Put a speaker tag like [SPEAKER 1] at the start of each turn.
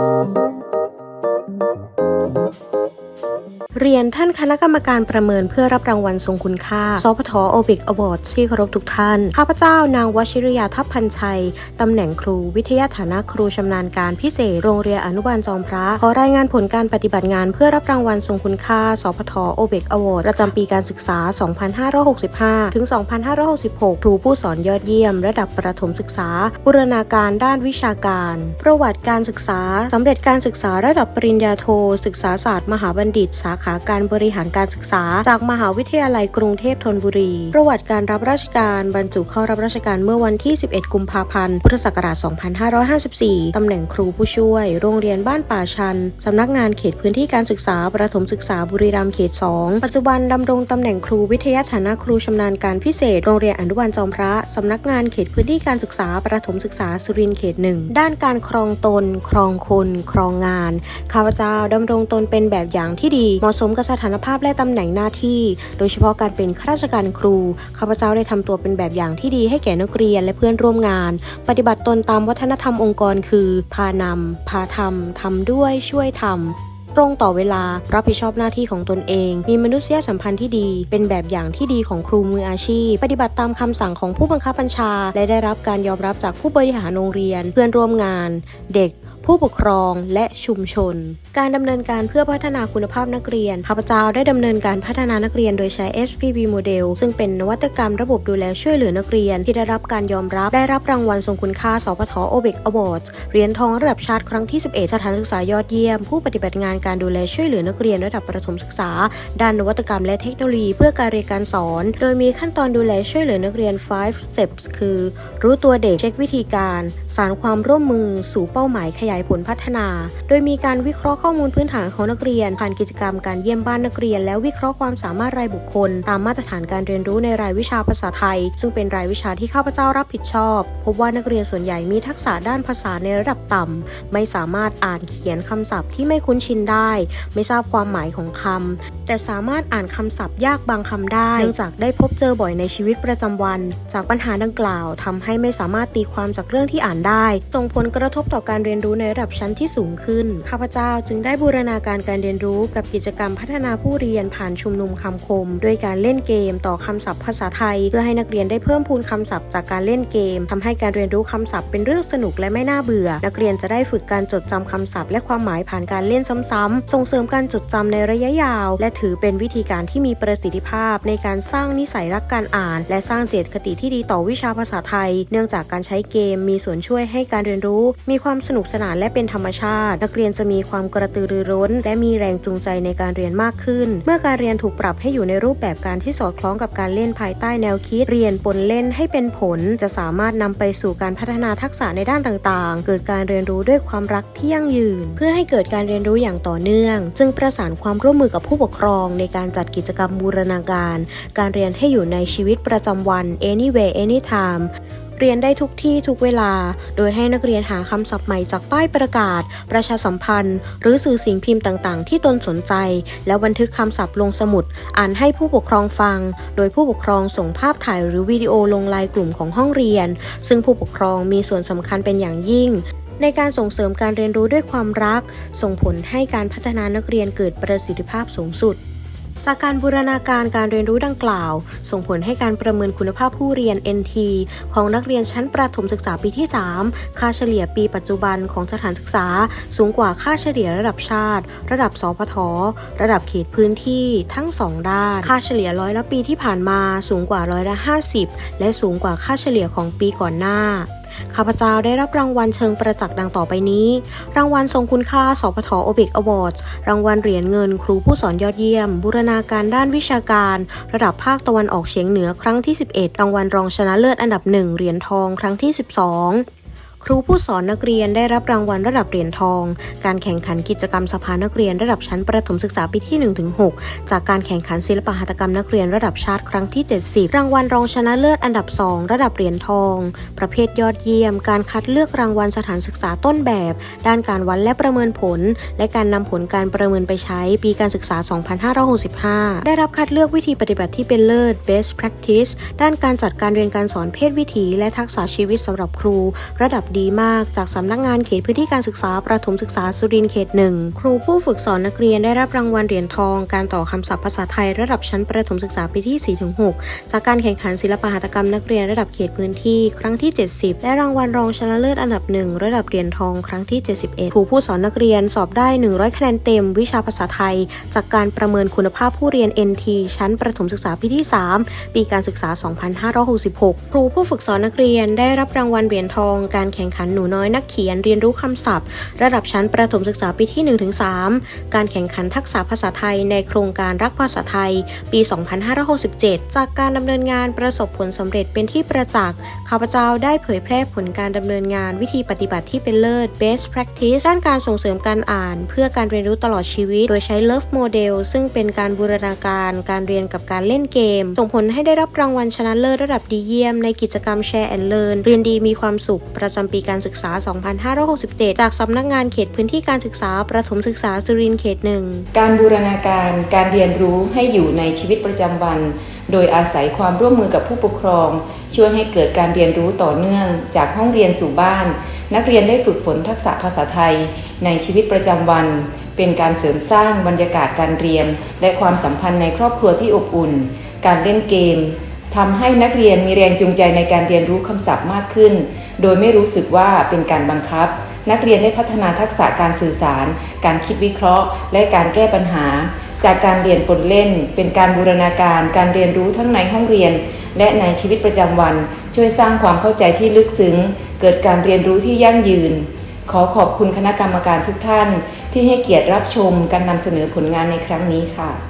[SPEAKER 1] Thank you. เรียนท่านคณะกรรมการประเมินเพื่อรับรางวัลทรงคุณค่าสพทโอบิกอวอร์ดที่เคารพทุกท่าน ข้าพเจ้านางวชิรยาทัพพันชัย ตำแหน่งครูวิทยาฐานะครูชำนาญการพิเศษโรงเรียนอนุบาลจอมพระ ขอรายงานผลการปฏิบัติงานเพื่อรับรางวัลทรงคุณค่าสพทโอเบกอวอร์ดประจำปีการศึกษา 2565 ถึง 2566 ครูผู้สอนยอดเยี่ยม ระดับประถมศึกษา บูรณาการด้านวิชาการ ประวัติการศึกษาสำเร็จการศึกษาระดับปริญญาโท ศึกษาศาสตร์มหาบัณฑิตสาขาการบริหารการศึกษา จากมหาวิทยาลัยกรุงเทพธนบุรี ประวัติการรับราชการบรรจุเข้ารับราชการเมื่อวันที่ 11 กุมภาพันธ์ พุทธศักราช 2554 ตำแหน่งครูผู้ช่วย โรงเรียนบ้านป่าชัน สำนักงานเขตพื้นที่การศึกษา ประถมศึกษาบุรีรัมย์เขต 2 ปัจจุบันดำรงตำแหน่งครูวิทยาฐานะครูชำนาญการพิเศษ โรงเรียนอนุบาลจอมพระ สำนักงานเขตพื้นที่การศึกษา ประถมศึกษาสุรินทร์เขตหนึ่งด้านการครองตน ครองคน ครองงาน ข้าพเจ้าดำรงตนเป็นแบบอย่างที่ดีเหมาะสมกับสถานภาพและตำแหน่งหน้าที่ โดยเฉพาะการเป็นข้าราชการครู ข้าพเจ้าได้ทำตัวเป็นแบบอย่างที่ดีให้แก่นักเรียนและเพื่อนร่วมงาน ปฏิบัติตนตามวัฒนธรรมองค์กรคือ พานำพาทำทำด้วยช่วยทำตรงต่อเวลารับผิดชอบหน้าที่ของตนเอง มีมนุษยสัมพันธ์ที่ดี เป็นแบบอย่างที่ดีของครูมืออาชีพ ปฏิบัติตามคำสั่งของผู้บังคับบัญชา และได้รับการยอมรับจากผู้บริหารโรงเรียน เพื่อนร่วมงาน เด็ก ผู้ปกครองและชุมชน การดำเนินการเพื่อพัฒนาคุณภาพนักเรียนข้าพเจ้าได้ดำเนินการพัฒนานักเรียนโดยใช้ SPB โมเดลซึ่งเป็นนวัตกรรมระบบดูแลช่วยเหลือนักเรียน ที่ได้รับการยอมรับได้รับรางวัลทรงคุณค่าสพทโอเบกอวอร์ดเหรียญทองระดับชาติครั้งที่ 11 สถานศึกษายอดเยี่ยม ผู้ปฏิบัติงานการดูแลช่วยเหลือนักเรียนระดับประถมศึกษา ด้านนวัตกรรมและเทคโนโลยีเพื่อการเรียนการสอน โดยมีขั้นตอนดูแลช่วยเหลือนักเรียน 5 steps คือ รู้ตัวเด็กเช็ควิธีการ สารความร่วมมือสู่เป้าหมายขยายผลพัฒนา โดยมีการวิเคราะห์ข้อมูลพื้นฐานของนักเรียน ผ่านกิจกรรมการเยี่ยมบ้านนักเรียน แล้ววิเคราะห์ความสามารถรายบุคคล ตามมาตรฐานการเรียนรู้ในรายวิชาภาษาไทย ซึ่งเป็นรายวิชาที่ข้าพเจ้ารับผิดชอบ พบว่านักเรียนส่วนใหญ่มีทักษะด้านภาษาในระดับต่ำไม่สามารถอ่านเขียนคำศัพท์ที่ไม่คุ้นชินได้ ไม่ทราบความหมายของคำแต่สามารถอ่านคำศัพท์ยากบางคำได้เนื่องจากได้พบเจอบ่อยในชีวิตประจำวัน จากปัญหาดังกล่าวทำให้ไม่สามารถตีความจากเรื่องที่อ่านได้ส่งผลกระทบต่อการเรียนรู้ในระดับชั้นที่สูงขึ้น ข้าพเจ้าจึงได้บูรณาการการเรียนรู้กับกิจกรรมพัฒนาผู้เรียนผ่านชุมนุมคำคม ด้วยการเล่นเกมต่อคำศัพท์ภาษาไทย เพื่อให้นักเรียนได้เพิ่มพูนคำศัพท์จากการเล่นเกมทำให้การเรียนรู้คำศัพท์เป็นเรื่องสนุกและไม่น่าเบื่อ นักเรียนจะได้ฝึกการจดจำคำศัพท์และความหมายผ่านการเล่นซ้ำๆส่งเสริมการจดจำในระยะยาว และถือเป็นวิธีการที่มีประสิทธิภาพ ในการสร้างนิสัยรักการอ่าน และสร้างเจตคติที่ดีต่อวิชาภาษาไทย เนื่องจากการใช้เกมมีส่วนช่วยให้การเรียนรู้ มีความสนุกสนานและเป็นธรรมชาติ นักเรียนจะมีความกระตือรือร้น และมีแรงจูงใจในการเรียนมากขึ้น เมื่อการเรียนถูกปรับให้อยู่ในรูปแบบการที่สอดคล้องกับการเล่นภายใต้แนวคิด เรียนปนเล่นให้เป็นผล จะสามารถนำไปสู่การพัฒนาทักษะในด้านต่างๆ เกิดการเรียนรู้ด้วยความรักที่ยั่งยืน เพื่อให้เกิดการเรียนรู้อย่างต่อเนื่อง จึงประสานความร่วมมือกับผู้ปกครอง ในการจัดกิจกรรมบูรณาการ การเรียนให้อยู่ในชีวิตประจำวัน anywhere anytime เรียนได้ทุกที่ทุกเวลา โดยให้นักเรียนหาคำศัพท์ใหม่จากป้ายประกาศ ประชาสัมพันธ์ หรือสื่อสิ่งพิมพ์ต่างๆ ที่ตนสนใจ แล้วบันทึกคำศัพท์ลงสมุด อ่านให้ผู้ปกครองฟัง โดยผู้ปกครองส่งภาพถ่ายหรือวิดีโอลงไลน์กลุ่มของห้องเรียน ซึ่งผู้ปกครองมีส่วนสำคัญเป็นอย่างยิ่งในการส่งเสริมการเรียนรู้ด้วยความรัก ส่งผลให้การพัฒนานักเรียนเกิดประสิทธิภาพสูงสุด จากการบูรณาการการเรียนรู้ดังกล่าว ส่งผลให้การประเมินคุณภาพผู้เรียน NT ของนักเรียนชั้นประถมศึกษาปีที่ 3 ค่าเฉลี่ยปีปัจจุบันของสถานศึกษา สูงกว่าค่าเฉลี่ยระดับชาติ ระดับสพท ระดับเขตพื้นที่ทั้ง 2 ด้าน ค่าเฉลี่ยร้อยละปีที่ผ่านมาสูงกว่าร้อยละ 50 และสูงกว่าค่าเฉลี่ยของปีก่อนหน้า ข้าพเจ้าได้รับรางวัลเชิงประจักษ์ดังต่อไปนี้ รางวัลทรงคุณค่า สพทโอเบกอวอร์ดรางวัลเหรียญเงินครูผู้สอนยอดเยี่ยม บูรณาการด้านวิชาการ ระดับภาคตะวันออกเฉียงเหนือครั้งที่ 11 รางวัลรองชนะเลิศอันดับหนึ่งเหรียญทองครั้งที่ 12 ครูผู้สอนนักเรียนได้รับรางวัลระดับเหรียญทอง การแข่งขันกิจกรรมสภานักเรียนระดับชั้นประถมศึกษาปีที่ 1-6 จากการแข่งขันศิลปหัตถกรรมนักเรียนระดับชาติครั้งที่ 70 รางวัลรองชนะเลิศอันดับ 2 ระดับเหรียญทอง ประเภทยอดเยี่ยม การคัดเลือกรางวัลสถานศึกษาต้นแบบ ด้านการวัดและประเมินผล และการนำผลการประเมินไปใช้ปีการศึกษา 2565 ได้รับคัดเลือกวิธีปฏิบัติที่เป็นเลิศ best practice ด้านการจัดการเรียนการสอนเพศวิถี และทักษะชีวิตสำหรับครู ระดับดีมาก จากสำนักงานเขตพื้นที่การศึกษาประถมศึกษาสุรินทร์เขตหนึ่งครูผู้ฝึกสอนนักเรียนได้รับรางวัลเหรียญทอง การต่อคำศัพท์ภาษาไทยระดับชั้นประถมศึกษาปีที่ 4-6 จากการแข่งขันศิลปหัตถกรรมนักเรียนระดับเขตพื้นที่ครั้งที่ 70 และรางวัลรองชนะเลิศอันดับหนึ่งระดับเหรียญทองครั้งที่ 71 ครูผู้สอนนักเรียนสอบได้ 100 คะแนนเต็ม วิชาภาษาไทย จากการประเมินคุณภาพผู้เรียน NT ชั้นประถมศึกษาปีที่ 3 ปีการศึกษา 2566 ครูผู้ฝึกสอนนักเรียนได้รับรางวัลเหรียญทองการแข่งขันหนูน้อยนักเขียนเรียนรู้คำศัพท์ ระดับชั้นประถมศึกษาปีที่ 1-3 การแข่งขันทักษะภาษาไทยในโครงการรักภาษาไทย ปี 2567 จากการดำเนินงานประสบผลสำเร็จเป็นที่ประจักษ์ข้าพเจ้าได้เผยแพร่ผลการดำเนินงานวิธีปฏิบัติที่เป็นเลิศ best practice ด้านการส่งเสริมการอ่าน เพื่อการเรียนรู้ตลอดชีวิต โดยใช้ Love Model ซึ่งเป็นการบูรณาการการเรียนกับการเล่นเกม ส่งผลให้ได้รับรางวัลชนะเลิศระดับดีเยี่ยมในกิจกรรม Share and Learn เรียนดีมีความสุขประจำำปีการศึกษา 2567 จากสำนักงานเขตพื้นที่การศึกษา ประถมศึกษาสุรินทร์เขตหนึ่ง
[SPEAKER 2] การบูรณาการการเรียนรู้ให้อยู่ในชีวิตประจำวัน โดยอาศัยความร่วมมือกับผู้ปกครอง ช่วยให้เกิดการเรียนรู้ต่อเนื่อง จากห้องเรียนสู่บ้าน นักเรียนได้ฝึกฝนทักษะภาษาไทย ในชีวิตประจำวัน เป็นการเสริมสร้างบรรยากาศการเรียน และความสัมพันธ์ในครอบครัวที่อบอุ่น การเล่นเกม ทำให้นักเรียนมีแรงจูงใจในการเรียนรู้คำศัพท์มากขึ้น โดยไม่รู้สึกว่าเป็นการบังคับ นักเรียนได้พัฒนาทักษะการสื่อสาร การคิดวิเคราะห์ และการแก้ปัญหา จากการเรียนปนเล่น เป็นการบูรณาการ การเรียนรู้ทั้งในห้องเรียน และในชีวิตประจำวัน ช่วยสร้างความเข้าใจที่ลึกซึ้ง เกิดการเรียนรู้ที่ยั่งยืน ขอขอบคุณคณะกรรมการทุกท่าน ที่ให้เกียรติรับชมการนำเสนอผลงานในครั้งนี้ค่ะ